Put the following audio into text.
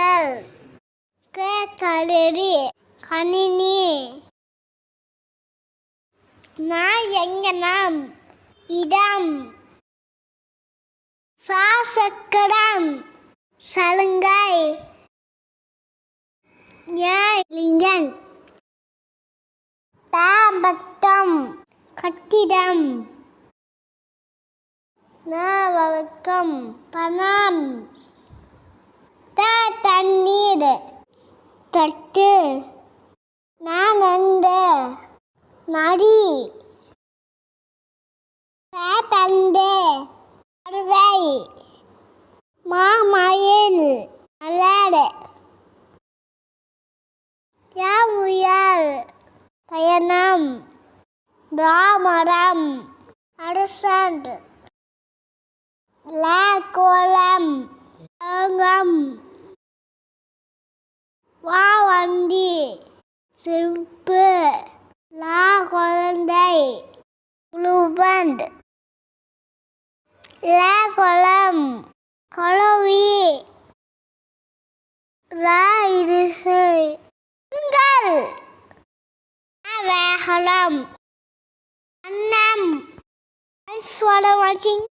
முயல் கே கணினி. நான் எங்கனம்? இடம். சாசக்கடம் சலுங்கை. ஏலிங்கன் தாம்பட்டம். கட்டிடம். வழக்கம் பணம். தண்ணீர் தட்டு நான் நண்டு நரி பந்து அறுவை மாமயில் அல்லாடு யா முயல் பயணம். தாமரம் அரசாண்டு லா கோலம். தங்கம். செருப்பு. லா குழந்தை. குளுவண்ட் லா குளம். குளவி லா இருகு. வேகலம் அன்னம். Thanks.